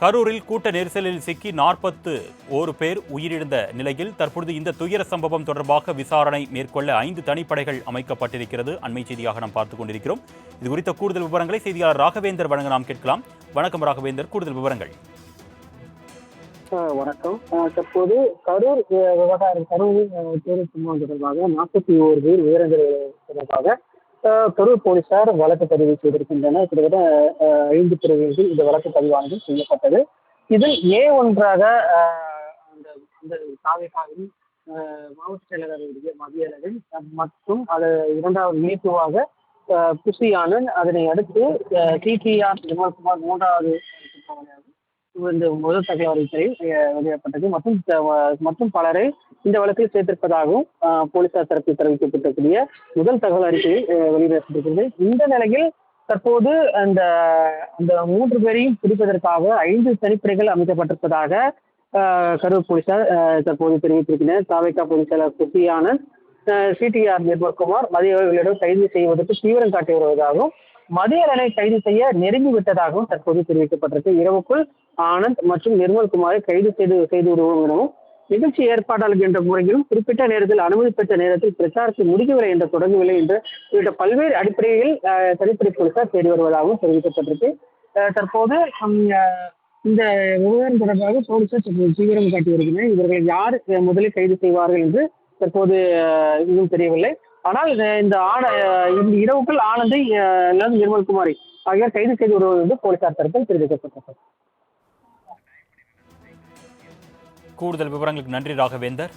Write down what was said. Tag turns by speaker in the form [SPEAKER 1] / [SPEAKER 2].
[SPEAKER 1] கரூரில் கூட்ட நெரிசலில் சிக்கி நாற்பத்து ஒரு பேர் உயிரிழந்த நிலையில் தற்பொழுது இந்த துயர சம்பவம் தொடர்பாக விசாரணை மேற்கொள்ள ஐந்து தனிப்படைகள் அமைக்கப்பட்டிருக்கிறது. அண்மை செய்தியாக நாம் பார்த்துக் கொண்டிருக்கிறோம். இது குறித்த கூடுதல் விவரங்களை செய்தியாளர் ராகவேந்தர் வழங்க நாம் கேட்கலாம். வணக்கம் ராகவேந்தர் கூடுதல் விவரங்கள்.
[SPEAKER 2] வணக்கம். தற்போது கரூர் விவகாரம் கரூரில் தொடர்பாக நாற்பத்தி ஓரு பேர் உயிரிழந்தது தொடர்பாக கரூர் போலீசார் வழக்கு பதிவு செய்திருக்கின்றனர். கிட்டத்தட்ட ஐந்து பிரிவுகளில் இந்த வழக்கு பதிவானது செய்யப்பட்டது. இதில் ஏ ஒன்றாக அந்த அந்த தாவேகாவின் மாவட்ட செயலாளருடைய மத்திய அளவில் மற்றும் அது இரண்டாவது இணைப்புவாக புசி ஆனந்த் அதனை அடுத்து டிடிஆர் விமல்குமார் மூன்றாவது குற்றவாளியாக இந்த முதல் தகவல் அறிக்கை வெளியிடப்பட்டது. மற்றும் மற்றும் பலரை இந்த வழக்கில் சேர்த்திருப்பதாகவும் போலீசார் தரப்பில் தெரிவிக்கப்பட்டிருக்கூடிய முதல் தகவல் அறிக்கையை வெளியிடப்பட்டிருக்கிறது. இந்த நிலையில் தற்போது அந்த அந்த மூன்று பேரையும் பிடிப்பதற்காக ஐந்து தனிப்படைகள் அமைக்கப்பட்டிருப்பதாக கரூர் போலீசார் தற்போது தெரிவித்திருக்கின்றனர் தாவேக்கா போலீசாளர் குசி ஆனந்த் சிடிஆர் நிர்மல்குமார் மதியவர்களிடம் கைது செய்வதற்கு தீவிரம் காட்டி வருவதாகவும் மதியலனை கைது செய்ய நெருங்கி விட்டதாகவும் தற்போது தெரிவிக்கப்பட்டிருக்கு. இரவுக்குள் ஆனந்த் மற்றும் நிர்மல்குமாரை கைது செய்து செய்து விடுவோம். எனவும் நிகழ்ச்சி ஏற்பாட்டாளர் என்ற முறையிலும் குறிப்பிட்ட நேரத்தில் அனுமதி பெற்ற நேரத்தில் பிரச்சாரத்தை முடிக்கவில்லை என்று தொடங்கவில்லை என்று உள்ளிட்ட பல்வேறு அடிப்படையில் தனிப்படை போலீசார் தேடி வருவதாகவும் தெரிவிக்கப்பட்டிருக்கு. தற்போது இந்த விவகாரம் தொடர்பாக போலீசார் தீவிரம் காட்டி வருகின்றனர் இவர்கள் யார் முதலில் கைது செய்வார்கள் என்று தற்போது இன்னும் தெரியவில்லை. ஆனால் இந்த- இந்த ஆன இந்த இரவுக்குள் ஆனந்தை அஹ், நிர்மல் குமாரி ஆகியோர் கைது செய்து வருவது என்று போலீசார் தரப்பில் தெரிவிக்கப்பட்டது.
[SPEAKER 1] கூடுதல் விவரங்களுக்கு நன்றி ராகவேந்தர்.